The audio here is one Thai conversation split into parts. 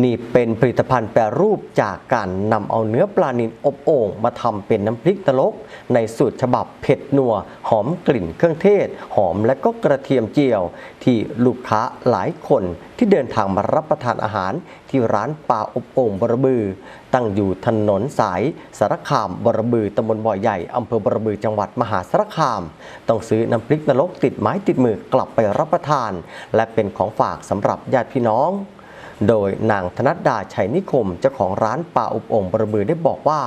นี่เป็นผลิตภัณฑ์แปรรูปจากการนำเอาเนื้อปลานิลอบโอ่งมาทำเป็นน้ำพริกตลก ในสูตรฉบับเผ็ดนัว หอมกลิ่นเครื่องเทศ หอมและก็กระเทียมเจียว ที่ลูกค้าหลายคนที่เดินทางมารับประทานอาหาร ที่ร้านปลาอบโอ่งบรบือ ตั้งอยู่ถนนสายสารคามบรบือตำบลบ่อใหญ่อำเภอบรบือจังหวัดมหาสารคาม ต้องซื้อน้ำพริกนรกติดไม้ติดมือกลับไปรับประทาน และเป็นของฝากสำหรับญาติพี่น้อง โดยนางธนัดดาชัยนิคมเจ้าของร้านปลาอบองบระบือได้บอกว่า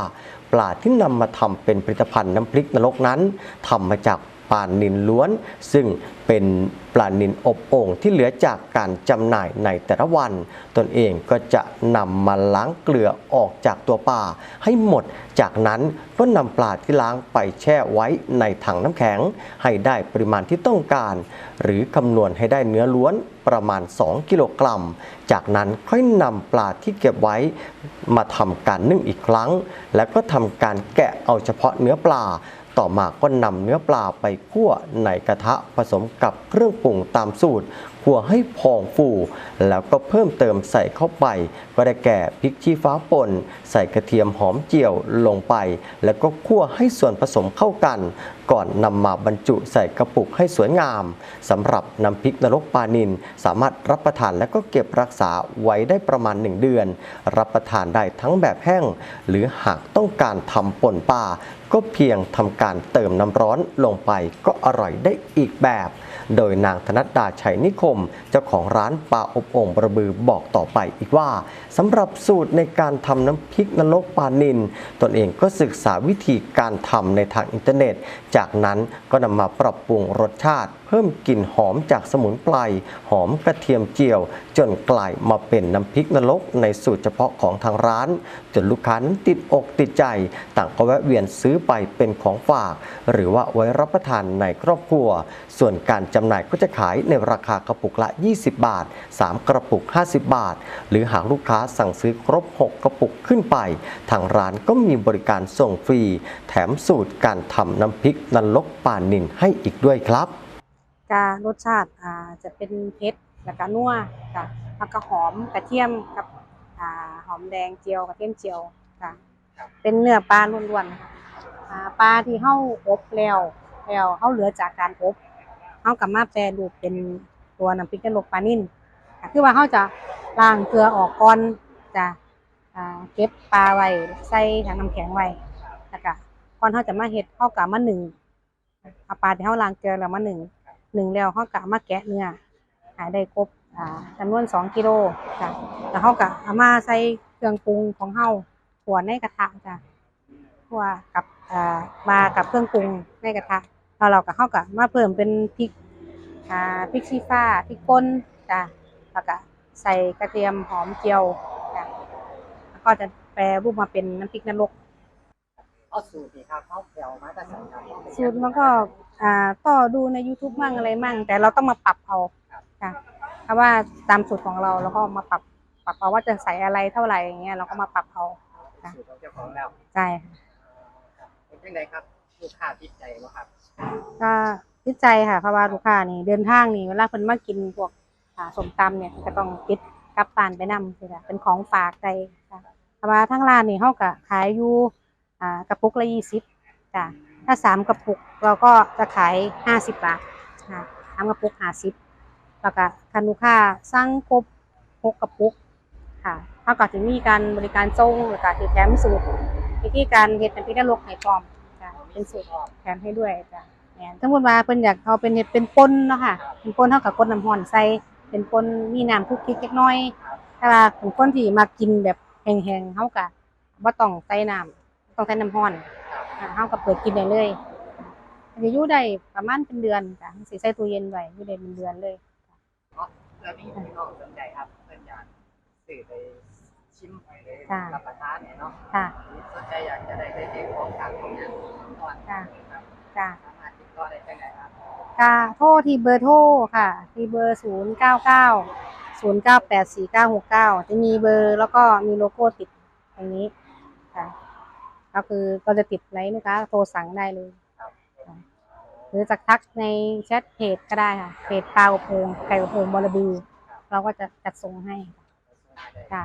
ปลาที่นำมาทำเป็นผลิตภัณฑ์น้ำพริกนรกนั้นทำมาจาก ปลานิลล้วน ซึ่งเป็นปลานิลอบโอ่งที่เหลือจากการจำหน่ายในแต่ละวัน ตนเองก็จะนำมาล้างเกลือออกจากตัวปลาให้หมด จากนั้นก็นำปลาที่ล้างไปแช่ไว้ในถังน้ำแข็ง ให้ได้ปริมาณที่ต้องการ หรือคำนวณให้ได้เนื้อล้วนประมาณ 2 กิโลกรัม จากนั้นค่อยนำปลาที่เก็บไว้มาทำการนึ่งอีกครั้ง แล้วก็ทำการแกะเอาเฉพาะเนื้อปลา ต่อมาก็นำเนื้อปลาไปคั่วในกระทะผสมกับเครื่องปรุงตามสูตรคั่วให้พองฟู แล้วก็เพิ่มเติมใส่เข้าไป ก็ได้แก่พริกชี้ฟ้าป่น ใส่กระเทียมหอมเจียวลงไป แล้วก็คั่วให้ส่วนผสมเข้ากันก่อนนำมาบรรจุใส่กระปุกให้สวยงามสำหรับน้ำพริกนรกปลานินสามารถรับประทานและก็เก็บรักษาไว้ได้ประมาณ 1 เดือน รับประทานได้ทั้งแบบแห้ง หรือหากต้องการทำป่นปลาก็เพียงทำการเติมน้ำร้อนลงไปก็อร่อยได้อีกแบบ โดยนางธนัดดาชัยนิคม เจ้าของร้านปลาอบโอ่งบระบือบอกต่อไปอีกว่าสำหรับสูตรในการทำน้ำพริกนรกปลานินตนเองก็ศึกษาวิธีการทำในทางอินเทอร์เน็ตจากนั้นก็นำมาปรับปรุงรสชาติเพิ่มกลิ่นหอมจากสมุนไพรหอมกระเทียมเจียว จนกลายมาเป็นน้ำพริกนรกในสูตรเฉพาะของทางร้าน จนลูกค้านั้นติดอกติดใจ ต่างก็แวะเวียนซื้อไปเป็นของฝาก หรือว่าไว้รับประทานในครอบครัว ส่วนการจำหน่ายก็จะขายในราคากระปุกละ 20 บาท 3 กระปุก 50 บาท หรือหากลูกค้าสั่งซื้อครบ 6 กระปุกขึ้นไป ทางร้านก็มีบริการส่งฟรี แถมสูตรการทำน้ำพริกนรกป่านินให้อีกด้วยครับ จะรสชาติอ่าจะเป็นเผ็ดแล้วก็นัวจ้ะแล้วก็หอมกระเทียมกับอ่าหอมแดงเจียวกระเทียมเจียวจ้ะเป็นเนื้อปลาล้วนๆนะคะอ่าปลาที่เฮาอบแล้วแล้วเฮาเหลือจากการอบเฮากลับมาแปรรูปเป็นตัวน้ำพริกกะโหลกปลานิ่นก็คือว่าเฮาจะล้างเกลือออกก่อนจะอ่าเก็บปลาไว้ใส่ถังน้ำแข็งไว้แล้วก็ก่อนเฮาจะมาเฮ็ดเฮากะมาหนึ่งเอาปลาที่เฮาล้างเกลือแล้วมาหนึ่ง หนึ่งแล้วเขากะมาแกะเนื้อหายได้ครบอ่าจำนวนสองกิโลจ้ะแล้วเขากะเอามาใส่เครื่องปรุงของเฮาขัวในกระทะจ้ะขัวกับอ่ามากับเครื่องปรุงในกระทะแล้วเราก็เข้ากะมาเพิ่มเป็นพริกพริกชี้ฟ้าพริกป่นจ้ะแล้วก็ใส่กระเทียมหอมเจียวจ้ะแล้วก็จะแปรรูปมาเป็นน้ำพริกนรก เอาสูตรนี่ครับเขาเปลวมาแต่ใส่ครับสูตรมันก็อ่าต่อดูใน YouTube มั่งอะไรมั่ง แต่เราต้องมาปรับเอาค่ะเพราะว่าตามสูตรของเราเราก็มาปรับปรับเอาว่าจะใส่อะไรเท่าไหร่อย่างเงี้ยเราก็มาปรับเอาสูตรของเจ้าของแล้วใช่ค่ะเป็นยังไงครับลูกค้าติดใจบ่ครับก็ติดใจค่ะเพราะว่าลูกค้านี่เดินทางนี่เวลาคนมากินพวกอ่าสมตำเนี่ยก็ต้องติดกลับบ้านไปนำค่ะเป็นของฝากใจค่ะเพราะว่าทั้งร้านนี่เขาก็ขายอยู่อ่า กระปุกละยี่สิบจ้ะถ้าสามกระปุกเราก็จะขายห้าสิบบาทค่ะสามกระปุกห้าสิบแล้วก็คันลูกค้าสั่งครบหกกระปุกค่ะเขาก็จะมีการบริการส่งแล้วก็จะแถมสูตรวิธีการเฮ็ดเป็นพิธีลกให้พร้อมจ้ะเป็นสูตรแถมให้ด้วยจ้ะแม่นสมมติว่าเพิ่นอยากเอาเป็นเฮ็ดเป็นป่นเนาะค่ะ เป็นป่นเท่ากับกดน้ำร้อนใส่เป็นป่นมีน้ำคุกคิกเล็กน้อยถ้าว่าเป็นคนที่มากินแบบแห้งๆเฮาก็บ่ต้องใส่น้ำ ต้องใส่น้ำร้อนอ่าเฮาก็เปิดกินได้เลยจะอยู่ได้ประมาณเป็นเดือนจ้ะสิใส่ตู้เย็นไว้อยู่ได้เป็นเดือนเลยแล้วมีพี่น้องสนใจครับเพื่อนอยากสื่อไปชิมไปเลยค่ะรับประทานเนี่ยเนาะค่ะสนใจอยากจะได้ได้เองของจากของอย่างก่อนจ้ะครับจ้ะสามารถติดต่อได้จังไดครับก็โทรที่เบอร์โทรค่ะ ที่เบอร์099 09849969จะมีเบอร์แล้วก็มีโลโก้ติดตรงนี้ค่ะ ก็คือก็จะติดไว้ลูกค้าโทรสั่งได้เลยค่ะหรือจะทักในแชทเพจก็ได้ค่ะเพจปลาอบโพงไก่อบโพงบอระบือ เราก็จะจัดส่งให้ได้ค่ะ